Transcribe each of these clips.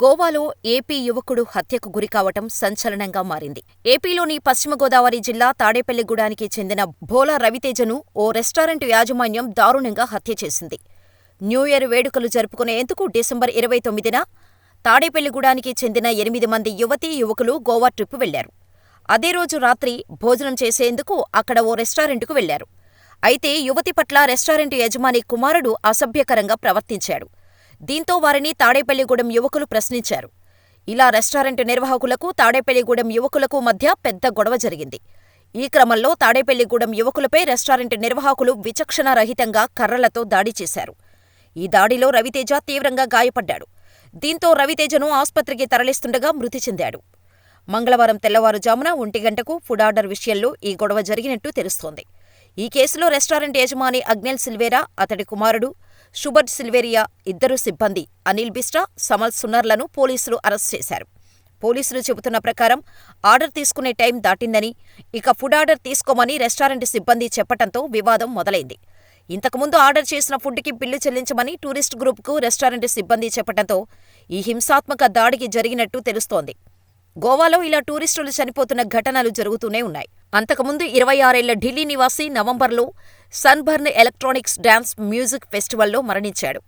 గోవాలో ఏపీ యువకుడు హత్యకు గురికావటం సంచలనంగా మారింది. ఏపీలోని పశ్చిమ గోదావరి జిల్లా తాడేపల్లిగూడానికి చెందిన భోలా రవితేజను ఓ రెస్టారెంట్ యాజమాన్యం దారుణంగా హత్య చేసింది. న్యూ ఇయర్ వేడుకలు జరుపుకునేందుకు డిసెంబర్ ఇరవై తొమ్మిదిన తాడేపల్లిగూడానికి చెందిన ఎనిమిది మంది యువతీ యువకులు గోవా ట్రిప్ వెళ్ళారు. అదే రోజు రాత్రి భోజనం చేసేందుకు అక్కడ ఓ రెస్టారెంటుకు వెళ్ళారు. అయితే యువతి పట్ల రెస్టారెంటు యజమాని కుమారుడు అసభ్యకరంగా ప్రవర్తించాడు. దీంతో వారిని తాడేపల్లిగూడెం యువకులు ప్రశ్నించారు. ఇలా రెస్టారెంట్ నిర్వాహకులకు, తాడేపల్లిగూడెం యువకులకు మధ్య పెద్ద గొడవ జరిగింది. ఈ క్రమంలో తాడేపల్లిగూడెం యువకులపై రెస్టారెంట్ నిర్వాహకులు విచక్షణారహితంగా కర్రలతో దాడి చేశారు. ఈ దాడిలో రవితేజ తీవ్రంగా గాయపడ్డాడు. దీంతో రవితేజను ఆస్పత్రికి తరలిస్తుండగా మృతి చెందాడు. మంగళవారం తెల్లవారుజామున ఒంటి గంటకు ఫుడ్ ఆర్డర్ విషయంలో ఈ గొడవ జరిగినట్టు తెలుస్తోంది. ఈ కేసులో రెస్టారెంట్ యజమాని అగ్నెల్ సిల్వేరా, అతడి కుమారుడు షుబర్ట్ సిల్వేరియా ఇద్దరు సిబ్బంది అనిల్ బిస్టా, సమల్ సున్నర్లను పోలీసులు అరెస్ట్ చేశారు. పోలీసులు చెబుతున్న ప్రకారం ఆర్డర్ తీసుకునే టైం దాటిందని, ఇక ఫుడ్ ఆర్డర్ తీసుకోమని రెస్టారెంట్ సిబ్బంది చెప్పటంతో వివాదం మొదలైంది. ఇంతకుముందు ఆర్డర్ చేసిన ఫుడ్కి బిల్లు చెల్లించమని టూరిస్ట్ గ్రూప్కు రెస్టారెంట్ సిబ్బంది చెప్పటంతో ఈ హింసాత్మక దాడికి జరిగినట్టు తెలుస్తోంది. గోవాలో ఇలా టూరిస్టులు చనిపోతున్న ఘటనలు జరుగుతూనే ఉన్నాయి. అంతకుముందు ఇరవై ఆరేళ్ళ ఢిల్లీ నివాసి నవంబర్లో సన్బర్న్ ఎలక్ట్రానిక్స్ డ్యాన్స్ మ్యూజిక్ ఫెస్టివల్లో మరణించాడు.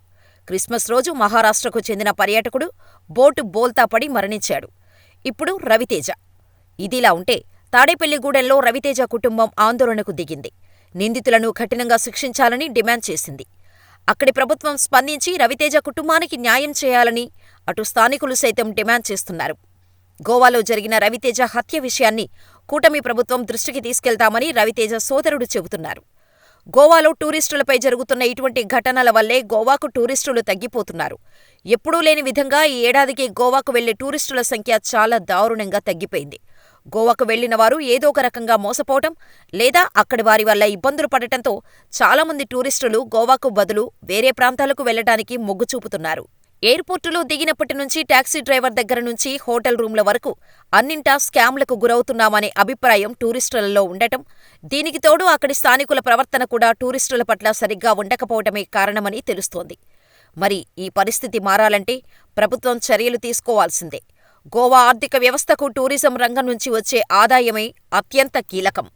క్రిస్మస్ రోజు మహారాష్ట్రకు చెందిన పర్యాటకుడు బోటు బోల్తా పడి మరణించాడు. ఇప్పుడు రవితేజ. ఇదిలా ఉంటే తాడేపల్లిగూడెంలో రవితేజ కుటుంబం ఆందోళనకు దిగింది. నిందితులను కఠినంగా శిక్షించాలని డిమాండ్ చేసింది. అక్కడి ప్రభుత్వం స్పందించి రవితేజ కుటుంబానికి న్యాయం చేయాలని అటు స్థానికులు సైతం డిమాండ్ చేస్తున్నారు. గోవాలో జరిగిన రవితేజ హత్య విషయాన్ని కూటమి ప్రభుత్వం దృష్టికి తీసుకెళ్తామని రవితేజ సోదరుడు చెబుతున్నారు. గోవాలో టూరిస్టులపై జరుగుతున్న ఇటువంటి ఘటనల వల్లే గోవాకు టూరిస్టులు తగ్గిపోతున్నారు. ఎప్పుడూ లేని విధంగా ఈ ఏడాదికి గోవాకు వెళ్ళే టూరిస్టుల సంఖ్య చాలా దారుణంగా తగ్గిపోయింది. గోవాకు వెళ్ళిన వారు ఏదో ఒక రకంగా మోసపోవటం లేదా అక్కడి వారి వల్ల ఇబ్బందులు పడటంతో చాలామంది టూరిస్టులు గోవాకు బదులు వేరే ప్రాంతాలకు వెళ్ళటానికి మొగ్గు చూపుతున్నారు. ఎయిర్పోర్టులో దిగినప్పటి నుంచి టాక్సీ డ్రైవర్ దగ్గర నుంచి హోటల్ రూమ్ల వరకు అన్నింటా స్కామ్లకు గురవుతున్నామనే అభిప్రాయం టూరిస్టులలో ఉండటం, దీనికి తోడు అక్కడి స్థానికుల ప్రవర్తన కూడా టూరిస్టుల పట్ల సరిగ్గా ఉండకపోవటమే కారణమని తెలుస్తోంది. మరి ఈ పరిస్థితి మారాలంటే ప్రభుత్వం చర్యలు తీసుకోవాల్సిందే. గోవా ఆర్థిక వ్యవస్థకు టూరిజం రంగం నుంచి వచ్చే ఆదాయమే అత్యంత కీలకం.